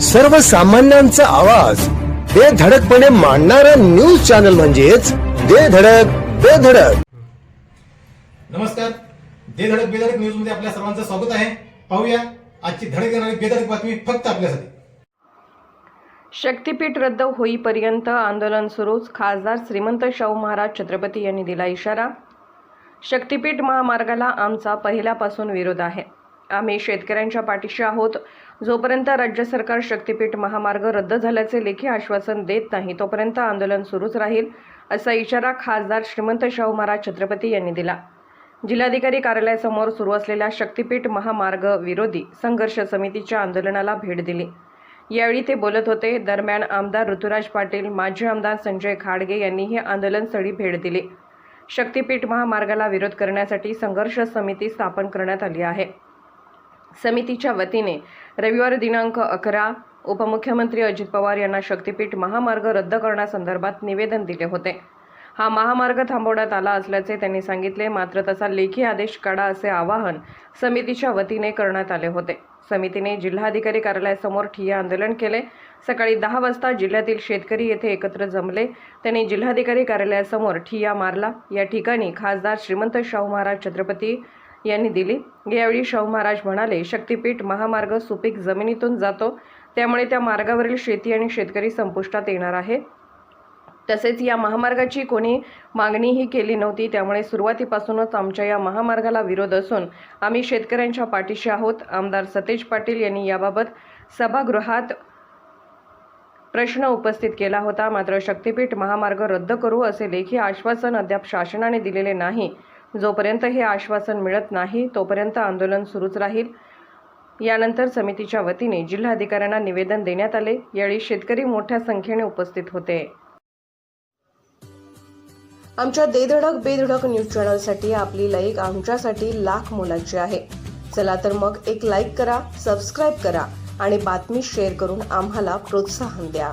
सर्वसामान्यांचा आवाज. बेधडकपणे मांडणारा न्यूज चॅनल म्हणजेच बेधडक बेधडक नमस्कार. दे धडक बेधडक न्यूजमध्ये आपल्या सर्वांचं स्वागत आहे. पाहूया आजची धडक येणारी बेधडक बातमी फक्त आपल्यासाठी. शक्तीपीठ रद्द होईपर्यंत आंदोलन सुरूच खासदार श्रीमंत शाहू महाराज छत्रपती यांनी दिला इशारा. शक्तीपीठ महामार्गाला आमचा पहिल्यापासून विरोध आहे. आम्ही शेतकऱ्यांच्या पाठीशी आहोत. जोपर्यंत राज्य सरकार शक्तीपीठ महामार्ग रद्द झाल्याचे लेखी आश्वासन देत नाही तोपर्यंत आंदोलन सुरूच राहील असा इशारा खासदार श्रीमंत शाहू महाराज छत्रपती यांनी दिला. जिल्हाधिकारी कार्यालयासमोर सुरू असलेल्या शक्तीपीठ महामार्ग विरोधी संघर्ष समितीच्या आंदोलनाला भेट दिली. यावेळी ते बोलत होते दरम्यान आमदार ऋतुराज पाटील माजी आमदार संजय खाडगे यांनीही आंदोलनस्थळी भेट दिली. शक्तीपीठ महामार्गाला विरोध करण्यासाठी संघर्ष समिती स्थापन करण्यात आली आहे. समितीच्या वतीने रविवार दिनांक अकरा उपमुख्यमंत्री अजित पवार यांना शक्तीपीठ महामार्ग रद्द करण्यासंदर्भात निवेदन दिले होते. हा महामार्ग थांबवण्यात आला असल्याचे त्यांनी सांगितले. मात्र तसा लेखी आदेश काढा असे आवाहन समितीच्या वतीने करण्यात आले होते. समितीने जिल्हाधिकारी कार्यालयासमोर ठिय्या आंदोलन केले. सकाळी दहा वाजता जिल्ह्यातील शेतकरी येथे एकत्र जमले. त्यांनी जिल्हाधिकारी कार्यालयासमोर ठिय्या मारला. या ठिकाणी खासदार श्रीमंत शाहू महाराज छत्रपती यांनी दिली. यावेळी शाहू महाराज म्हणाले शक्तीपीठ महामार्ग सुपीक जमिनीतून जातो. त्यामुळे त्या मार्गावरील शेती आणि शेतकरी संपुष्टात येणार आहे. तसेच या महामार्गाची कोणी मागणीही केली नव्हती. त्यामुळे सुरुवातीपासूनच आमच्या या महामार्गाला विरोध असून आम्ही शेतकऱ्यांच्या पाठीशी आहोत. आमदार सतेज पाटील यांनी याबाबत सभागृहात प्रश्न उपस्थित केला होता. मात्र शक्तीपीठ महामार्ग रद्द करू असे लेखी आश्वासन अद्याप शासनाने दिलेले नाही. जोपर्यंत हे आश्वासन मिळत नाही तोपर्यंत आंदोलन सुरूच राहील. यानंतर समितीच्या वतीने जिल्हाधिकाऱ्यांना निवेदन देण्यात आले. यावेळी शेतकरी मोठ्या संख्येने उपस्थित होते. आमच्या देधडक बेधडक न्यूज चॅनलसाठी आपली लाईक आमच्यासाठी लाख मोलाची आहे. चला तर मग एक लाईक करा सबस्क्राईब करा आणि बातमी शेअर करून आम्हाला प्रोत्साहन द्या.